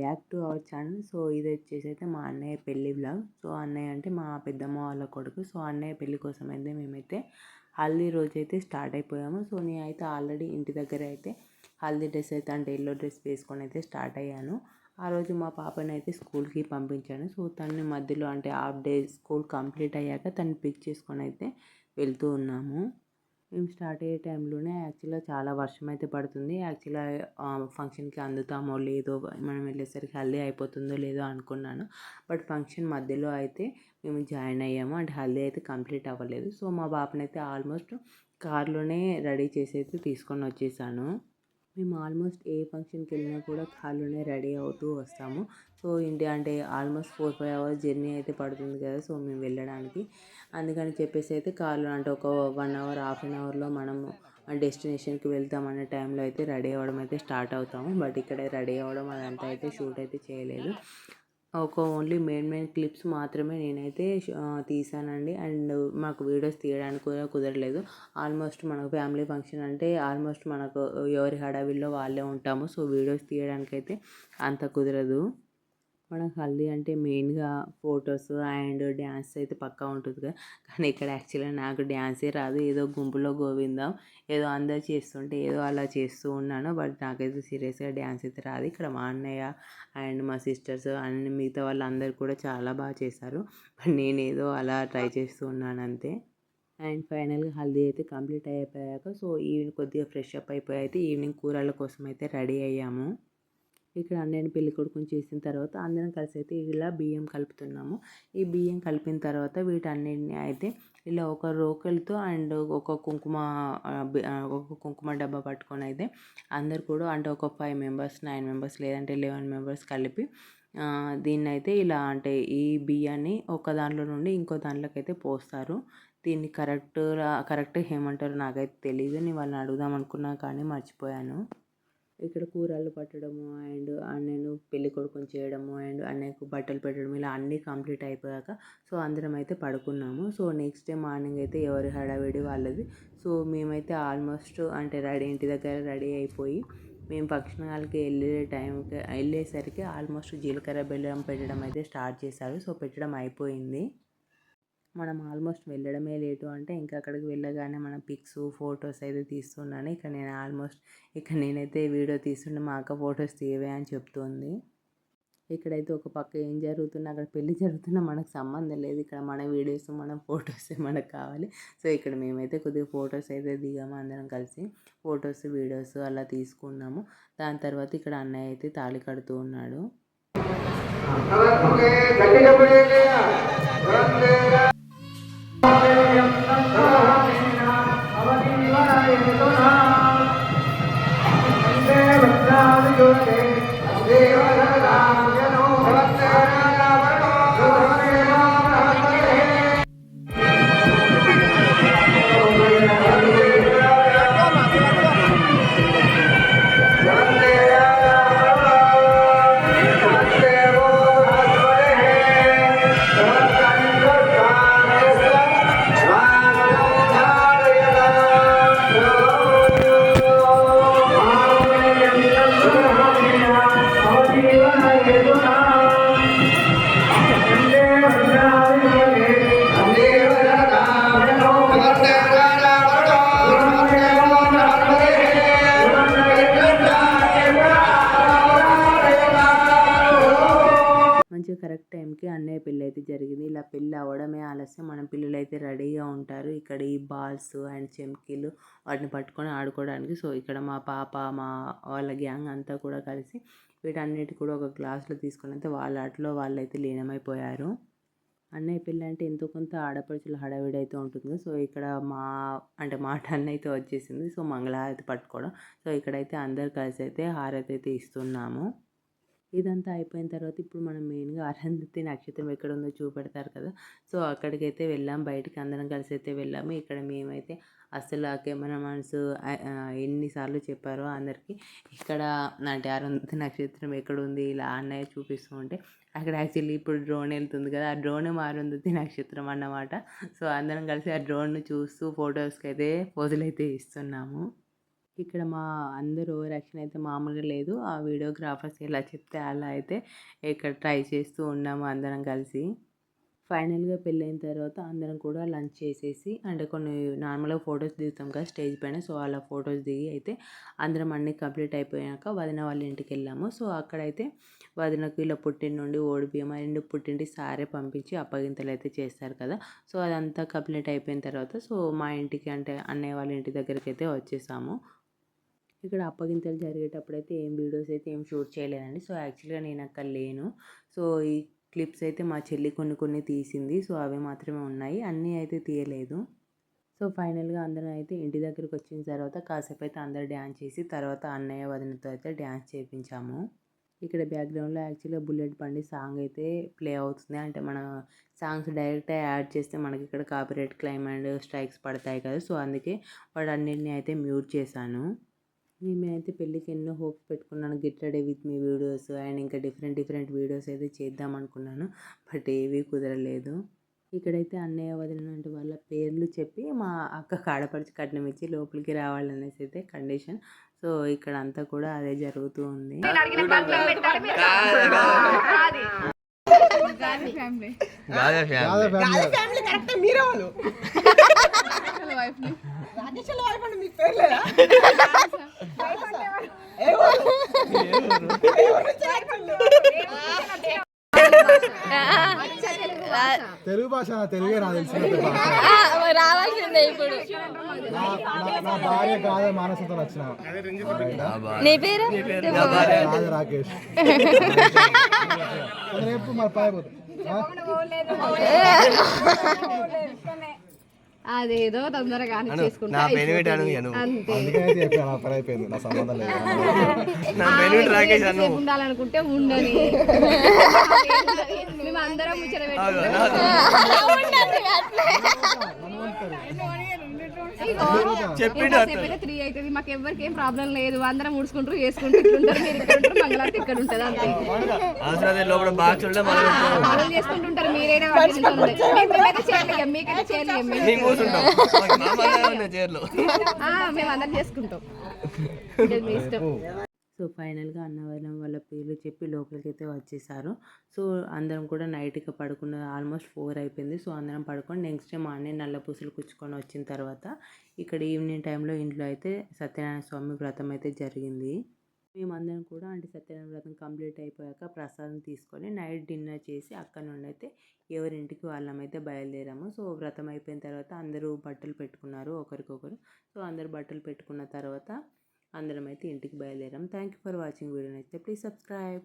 Back to our channel. So ఇది వచ్చేసి అయితే మా అన్నయ్య పెళ్ళి బ్లాగ్ సో అన్నయ్య అంటే మా పెద్దమ్మ వాళ్ళ కొడుకు. సో అన్నయ్య పెళ్ళి కోసం అయితే మేమైతే హల్దీ రోజు అయితే స్టార్ట్ అయిపోయాము. సో నేనైతే ఆల్రెడీ ఇంటి దగ్గర అయితే హల్దీ డ్రెస్ అయితే అంటే ఎల్లో డ్రెస్ వేసుకొని అయితే స్టార్ట్ అయ్యాను. ఆ రోజు మా పాపని అయితే స్కూల్కి పంపించాను. సో తనని మధ్యలో అంటే హాఫ్ డే స్కూల్ కంప్లీట్ అయ్యాక తను పిక్ చేసుకొని అయితే వెళ్తూ ఉన్నాము. మేము స్టార్ట్ అయ్యే టైంలోనే యాక్చువల్గా చాలా వర్షం అయితే పడుతుంది. యాక్చువల్గా ఫంక్షన్కి అందుతామో లేదో మనం వెళ్ళేసరికి హల్దీ అయిపోతుందో లేదో అనుకున్నాను. బట్ ఫంక్షన్ మధ్యలో అయితే మేము జాయిన్ అయ్యాము. అంటే హల్దీ అయితే కంప్లీట్ అవ్వలేదు. సో మా బాబుని ఆల్మోస్ట్ కార్లోనే రెడీ చేసి అయితే తీసుకొని వచ్చేసాను. మేము ఆల్మోస్ట్ ఏ ఫంక్షన్కి వెళ్ళినా కూడా కార్లోనే రెడీ అవుతూ వస్తాము. సో ఇంటి అంటే almost four five hours journey అయితే పడుతుంది కదా సో మేము వెళ్ళడానికి. అందుకని చెప్పేసి అయితే కార్లో అంటే ఒక వన్ అవర్ హాఫ్ అన్ అవర్లో మనము డెస్టినేషన్కి వెళ్తామన్న టైంలో అయితే రెడీ అవ్వడం అయితే స్టార్ట్ అవుతాము. బట్ ఇక్కడ రెడీ అవ్వడం అదంతా అయితే షూట్ అయితే చేయలేదు. ఒక ఓన్లీ మెయిన్ మెయిన్ క్లిప్స్ మాత్రమే నేనైతే తీసానండి. అండ్ మాకు వీడియోస్ తీయడానికి కూడా కుదరలేదు. ఆల్మోస్ట్ మనకు ఫ్యామిలీ ఫంక్షన్ అంటే ఆల్మోస్ట్ మనకు ఎవరి హడావిల్లో వాళ్ళే ఉంటాము. సో వీడియోస్ తీయడానికి అయితే అంత కుదరదు. మనకు హల్దీ అంటే మెయిన్గా ఫొటోస్ అండ్ డ్యాన్స్ అయితే పక్కా ఉంటుంది కదా. కానీ ఇక్కడ యాక్చువల్గా నాకు డ్యాన్సే రాదు. ఏదో గుంపులో గోవిందం ఏదో అందరు చేస్తుంటే ఏదో అలా చేస్తూ ఉన్నాను. బట్ నాకైతే సీరియస్గా డ్యాన్స్ అయితే రాదు. ఇక్కడ మా అన్నయ్య అండ్ మా సిస్టర్స్ అండ్ మిగతా వాళ్ళందరూ కూడా చాలా బాగా చేశారు. బట్ నేను ఏదో అలా ట్రై చేస్తూ ఉన్నాను అంతే. అండ్ ఫైనల్గా హల్దీ అయితే కంప్లీట్ అయిపోయాక సో ఈవినింగ్ కొద్దిగా ఫ్రెష్ అప్ అయిపోయి అయితే ఈవినింగ్ కూరల కోసం అయితే రెడీ అయ్యాము. ఇక్కడ అన్నయ్యని పెళ్ళి కొడుకుని చేసిన తర్వాత అందరం కలిసి అయితే ఇలా బియ్యం కలుపుతున్నాము. ఈ బియ్యం కలిపిన తర్వాత వీటన్నిటిని అయితే ఇలా ఒక రోకలితో అండ్ ఒక కుంకుమ ఒక కుంకుమ డబ్బా పట్టుకొని అయితే అందరు కూడా అంటే ఒక ఫైవ్ మెంబర్స్ నైన్ మెంబర్స్ లేదంటే లెవెన్ మెంబర్స్ కలిపి దీన్ని అయితే ఇలా అంటే ఈ బియ్యాన్ని ఒక దాంట్లో నుండి ఇంకో దాంట్లోకి అయితే పోస్తారు. దీన్ని కరెక్ట్ కరెక్ట్ ఏమంటారు నాకైతే తెలియదు నేను వాళ్ళని అడుగుదాం అనుకున్నా కానీ మర్చిపోయాను. ఇక్కడ కూరలు పట్టడము అండ్ అన్నయ్యను పెళ్ళి కొడుకుని చేయడము అండ్ అన్నయ్యకు బట్టలు పెట్టడం ఇలా అన్నీ కంప్లీట్ అయిపోయాక సో అందరం అయితే పడుకున్నాము. సో నెక్స్ట్ డే మార్నింగ్ అయితే ఎవరి హడావిడి వాళ్ళది. సో మేమైతే ఆల్మోస్ట్ అంటే రెడీ ఇంటి దగ్గర రెడీ అయిపోయి మేము ఫంక్షన్ వెళ్ళే టైంకి వెళ్ళేసరికి ఆల్మోస్ట్ జీలకర్ర బెల్లం పెట్టడం అయితే స్టార్ట్ చేశారు. సో పెట్టడం అయిపోయింది. మనం ఆల్మోస్ట్ వెళ్ళడమే లేటు అంటే ఇంకా అక్కడికి వెళ్ళగానే మనం పిక్స్ ఫొటోస్ అయితే తీస్తున్నాను ఇక నేను ఆల్మోస్ట్ ఇక నేనైతే వీడియో తీస్తుండే మా అక్క ఫొటోస్ తీయవే అని చెప్తుంది. ఇక్కడైతే ఒక పక్క ఏం జరుగుతున్నా అక్కడ పెళ్ళి జరుగుతున్నా మనకు సంబంధం లేదు. ఇక్కడ మన వీడియోస్ మన ఫొటోస్ మనకు కావాలి. సో ఇక్కడ మేమైతే కొద్దిగా ఫొటోస్ అయితే దిగాము అందరం కలిసి ఫొటోస్ వీడియోస్ అలా తీసుకున్నాము. దాని తర్వాత ఇక్కడ అన్నయ్య అయితే తాళి కడుతూ ఉన్నాడు. కరెక్ట్ పిల్లలకి అన్నయ్య పెళ్ళి అయితే జరిగింది. ఇలా పెళ్ళి అవ్వడమే ఆలస్యం. మన పిల్లలు అయితే రెడీగా ఉంటారు. ఇక్కడ ఈ బాల్స్ అండ్ చెమ్కీలు వాటిని పట్టుకొని ఆడుకోవడానికి. సో ఇక్కడ మా పాప మా వాళ్ళ గ్యాంగ్ అంతా కూడా కలిసి వీటన్నిటి కూడా ఒక గ్లాస్లో తీసుకొని అయితే వాళ్ళ ఆటలో వాళ్ళైతే లీనమైపోయారు. అన్నయ్య పెళ్ళి అంటే ఎంతో కొంత ఆడపడుచుల హడావిడి అయితే ఉంటుంది. సో ఇక్కడ మా అంటే మా టర్న్ అయితే వచ్చేసింది. సో మంగళహారతి పట్టుకోవడం. సో ఇక్కడైతే అందరు కలిసి అయితే హారతి అయితే ఇస్తున్నాము. ఇదంతా అయిపోయిన తర్వాత ఇప్పుడు మనం మెయిన్గా అరంధతి నక్షత్రం ఎక్కడ ఉందో చూపెడతారు కదా! సో అక్కడికైతే వెళ్ళాం. బయటికి అందరం కలిసి అయితే వెళ్ళాము. ఇక్కడ మేమైతే అసలు ఆ కెమెరా మనసు ఎన్నిసార్లు చెప్పారో అందరికీ ఇక్కడ అంటే అరుంధతి నక్షత్రం ఎక్కడ ఉంది ఇలా అన్నయ్య చూపిస్తూ ఉంటే అక్కడ యాక్చువల్లీ ఇప్పుడు డ్రోన్ వెళ్తుంది కదా! ఆ డ్రోన్ అరుంధతి నక్షత్రం అన్నమాట. సో అందరం కలిసి ఆ డ్రోన్ను చూస్తూ ఫొటోస్కి అయితే పోజులు అయితే ఇస్తున్నాము. ఇక్కడ మా అందరూ రక్షణ అయితే మామూలుగా లేదు. ఆ వీడియోగ్రాఫర్స్ ఎలా చెప్తే అలా అయితే ఇక్కడ ట్రై చేస్తూ ఉన్నాము అందరం కలిసి. ఫైనల్గా పెళ్ళైన తర్వాత అందరం కూడా లంచ్ చేసేసి అంటే కొన్ని నార్మల్గా ఫొటోస్ దిగుతాం కదా స్టేజ్ పైన. సో అలా ఫొటోస్ దిగి అయితే అందరం అన్నీ కంప్లీట్ అయిపోయాక వదిన వాళ్ళ ఇంటికి వెళ్ళాము. సో అక్కడైతే వదినకు ఇలా పుట్టిన నుండి ఓడిపియం రెండు పుట్టింటి సారే పంపించి అప్పగింతలు అయితే చేస్తారు కదా. సో అదంతా కంప్లీట్ అయిపోయిన తర్వాత సో మా ఇంటికి అంటే అన్నయ్య వాళ్ళ ఇంటి దగ్గరికి అయితే వచ్చేసాము. ఇక్కడ అప్పగింతలు జరిగేటప్పుడు అయితే ఏం వీడియోస్ అయితే ఏం షూట్ చేయలేదండి. సో యాక్చువల్గా నేను అక్కడ లేను. సో ఈ క్లిప్స్ అయితే మా చెల్లి కొన్ని కొన్ని తీసింది. సో అవి మాత్రమే ఉన్నాయి. అన్నీ అయితే తీయలేదు. సో ఫైనల్గా అందరం అయితే ఇంటి దగ్గరికి వచ్చిన తర్వాత కాసేపు అయితే అందరు డ్యాన్స్ చేసి తర్వాత అన్నయ్య వదినతో అయితే డ్యాన్స్ చేయించాము ఇక్కడ బ్యాక్గ్రౌండ్లో యాక్చువల్గా బుల్లెట్ బండి సాంగ్ అయితే ప్లే అవుతుంది. అంటే మన సాంగ్స్ డైరెక్ట్గా యాడ్ చేస్తే మనకి ఇక్కడ కాపీరైట్ క్లైమ్ అండ్ స్ట్రైక్స్ పడతాయి కదా. సో అందుకే వాడు అన్నింటినీ అయితే మ్యూట్ చేశాను. నేనైతే పెళ్ళికి ఎన్నో హోప్స్ పెట్టుకున్నాను. Get ready with me videos and ఇంకా డిఫరెంట్ డిఫరెంట్ వీడియోస్ అయితే చేద్దాం అనుకున్నాను. బట్ ఏవీ కుదరలేదు. ఇక్కడైతే అన్నయ్య వదిలినట్టు వాళ్ళ పేర్లు చెప్పి మా అక్క కాడపడిచి కట్నం ఇచ్చి లోపలికి రావాలనేసి అయితే కండిషన్. సో ఇక్కడ అంతా కూడా అదే జరుగుతూ ఉంది. తెలుగు భాష తెలుగే నాకు భాష. రావాల్సిందే ఇప్పుడు. నా- భార్య కాదే మానసతో వచ్చిన నీ పేరు? రాజు. రాకేష్. రేపు మరి పాయిపోతుంది అదేదో తొందరగా చేసుకుంటా నా బెనిఫిట్ అను నా సంబంధం లేదు. నా రాకేష్ అను. ఉండాలనుకుంటే ఉండని. మేము అందరం ముచ్చట చెప్పిండు త్రీ అవుతుంది మాకు ఎవరికి ఏం ప్రాబ్లం లేదు. అందరం ముడుచుకుంటారు చేసుకుంటూ ఇట్లుంటారు. మీరు ఇక్కడ ఉంటారు మంగళారతి ఇక్కడ ఉంటుంది అంతే. వాళ్ళు చేసుకుంటుంటారు మీరైనా మేమైతే చేయలేం మీకైతే చేయలేం మేము. అందరం చేసుకుంటాం. మీ ఇష్టం. సో ఫైనల్గా అన్నవరం వాళ్ళ పేర్లు చెప్పి లోపలికి అయితే వచ్చేసారు. సో అందరం కూడా నైట్గా పడుకున్న ఆల్మోస్ట్ ఫోర్ అయిపోయింది. సో అందరం పడుకొని నెక్స్ట్ డే మార్నింగ్ నల్ల పూసలు కుచ్చుకొని వచ్చిన తర్వాత ఇక్కడ ఈవినింగ్ టైంలో ఇంట్లో అయితే సత్యనారాయణ స్వామి వ్రతం అయితే జరిగింది. మేమందరం కూడా అంటే సత్యనారాయణ వ్రతం కంప్లీట్ అయిపోయాక ప్రసాదం తీసుకొని నైట్ డిన్నర్ చేసి అక్కడ నుండి అయితే ఎవరింటికి వాళ్ళమైతే బయలుదేరాము. సో వ్రతం అయిపోయిన తర్వాత అందరూ బట్టలు పెట్టుకున్నారు ఒకరికొకరు. సో అందరు బట్టలు పెట్టుకున్న తర్వాత అందరం అయితే ఇంటికి బయలుదేరాం. Thank you for watching video నచ్చితే ప్లీజ్ సబ్స్క్రైబ్